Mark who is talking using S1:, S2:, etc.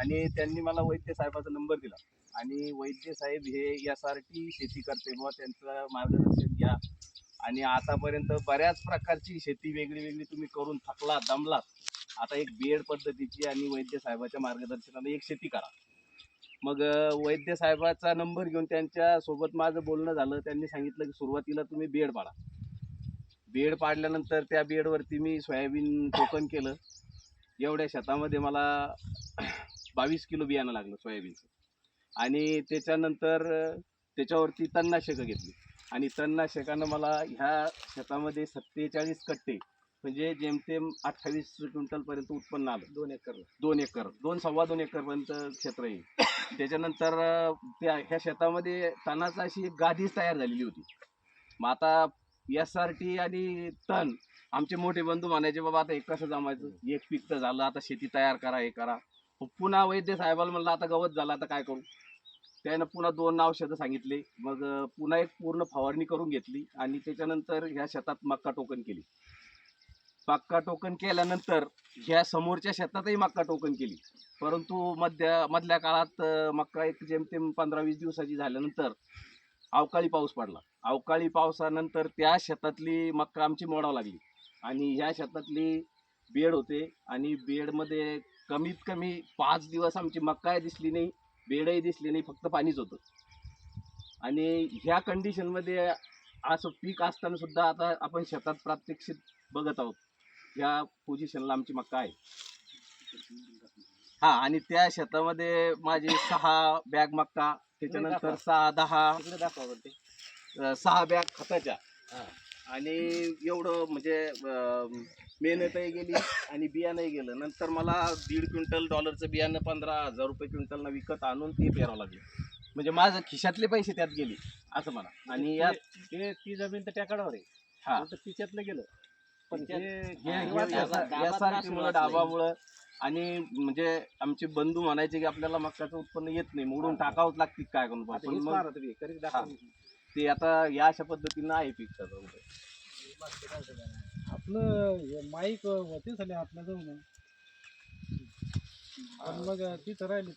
S1: आणि त्यांनी मला वैद्य साहेबाचा नंबर दिला. आणि वैद्य साहेब हे एस आर टी शेती करते बुवा त्यांचं मार्गदर्शन घ्या. आणि आतापर्यंत बऱ्याच प्रकारची शेती वेगळी वेगळी तुम्ही करून थकला दमलात. आता एक बीएड पद्धतीची आणि वैद्य साहेबाच्या मार्गदर्शनाने एक शेती करा. मग वैद्य साहेबाचा नंबर घेऊन त्यांच्यासोबत माझं बोलणं झालं. त्यांनी सांगितलं की सुरुवातीला तुम्ही बीएड पाडा. बीएड पाडल्यानंतर त्या बीएडवरती मी सोयाबीन टोकन केलं. एवढ्या शेतामध्ये मला बावीस किलो बियाणं लागलं सोयाबीनचं. आणि त्याच्यानंतर त्याच्यावरती तणनाशकं घेतली. आणि तणनाशकानं मला ह्या शेतामध्ये सत्तेचाळीस कट्टे म्हणजे जेमतेम अठ्ठावीस क्विंटलपर्यंत उत्पन्न आलं.
S2: दोन एकर.
S1: दोन एकर दोन सव्वा दोन एकरपर्यंत क्षेत्र आहे. त्याच्यानंतर त्या ह्या शेतामध्ये तणाचा अशी गादीच तयार झालेली होती. मग आता एस आर टी आणि तण आमचे मोठे बंधू म्हणायचे बाबा आता एक कसं जमायचं? एक पीक तर झालं आता शेती तयार करा हे करा. पुन्हा वैद्य साहेबाला म्हणलं आता गवत झालं आता काय करू? त्यानं पुन्हा दोन औषधं सांगितले. मग पुन्हा एक पूर्ण फवारणी करून घेतली आणि त्याच्यानंतर ह्या शेतात मक्का टोकन केली. मक्का टोकन केल्यानंतर ह्या समोरच्या शेतातही मक्का टोकन केली. परंतु मध्य मधल्या काळात मक्का एक जेमतेम पंधरा वीस दिवसाची झाल्यानंतर अवकाळी पाऊस पडला. अवकाळी पावसानंतर त्या शेतातली मक्का आमची मोडावं लागली. आणि ह्या शेतातली बेड होते आणि बेडमध्ये कमीत कमी पाच दिवस आमची मक्काही दिसली नाही बेडही दिसली नाही फक्त पाणीच होतं. आणि ह्या कंडिशनमध्ये असं पीक असताना सुद्धा आता आपण शेतात प्रात्यक्षिक बघत आहोत. ह्या पोझिशनला आमची मक्का आहे. हा आणि त्या शेतामध्ये माझे सहा बॅग मक्का त्याच्यानंतर सहा दहा सहा बॅग खताच्या.
S2: हा.
S1: आणि एवढं म्हणजे मेहनतही गेली आणि बियाणंही गेलं. नंतर मला दीड क्विंटल डॉलरचं बियाणं पंधरा हजार रुपये क्विंटलला विकत आणून ते पेरावं लागलं. म्हणजे माझं खिशातले पैसे त्यात गेले असं म्हणा. आणि यात
S2: ते ती जमीन तर टेकाडावर आहे.
S1: हा.
S2: उलटं तिच्यातलं गेलं. पण
S1: हे-
S2: हे
S1: हे-
S2: हे
S1: हे. डाबामुळं आणि म्हणजे आमचे बंधू म्हणायचे की आपल्याला मक्काचं उत्पन्न येत नाही. मोडून टाकावंच लागते काय करून. पण मग
S2: करीत दाखवा.
S1: ते आता या अशा पद्धतीनं आहे पीक सगळं
S3: आपलं हे माईक होते झाले आपल्या जाऊन मग तिथं राहिले.